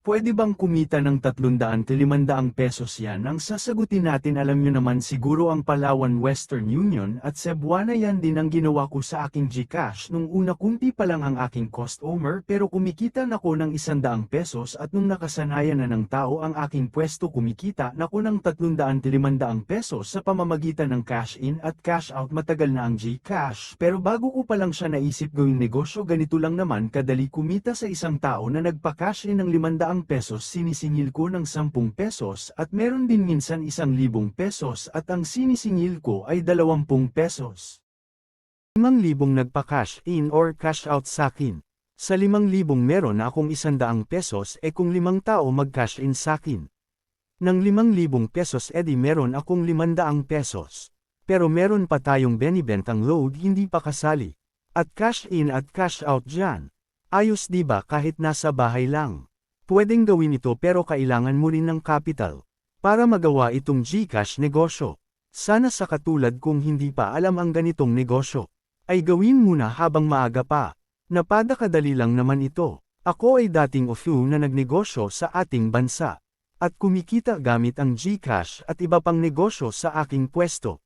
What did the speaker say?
Pwede bang kumita ng 300 til 500 pesos yan? Ang sasagutin natin alam nyo naman siguro ang Palawan Western Union at Cebuana yan din ang ginawa ko sa aking Gcash nung una kunti pa lang ang aking customer pero kumikita na ko ng 100 pesos at nung nakasanayan na ng tao ang aking pwesto kumikita na ko ng 300 til 500 pesos sa pamamagitan ng cash in at cash out matagal na ang Gcash pero bago ko pa lang siya naisip gawing negosyo ganito lang naman kadali kumita sa isang tao na nagpa-cash in ng 500 ang pesos sinisingil ko ng 10 pesos at meron din minsan 1,000 pesos at ang sinisingil ko ay 20 pesos. 5,000 nagpa-cash in or cash out sa akin. Sa 5,000 meron akong 100 pesos e kung limang tao mag-cash in sa akin. Ng 5,000 pesos edi meron akong 500 pesos. Pero meron pa tayong benibentang load hindi pa kasali. At cash in at cash out dyan. Ayos di ba kahit nasa bahay lang. Pwedeng gawin ito pero kailangan mo rin ng capital. Para magawa itong Gcash negosyo. Sana sa katulad kung hindi pa alam ang ganitong negosyo. Ay gawin muna habang maaga pa. Napadakadali lang naman ito. Ako ay dating OFU na nagnegosyo sa ating bansa. At kumikita gamit ang Gcash at iba pang negosyo sa aking pwesto.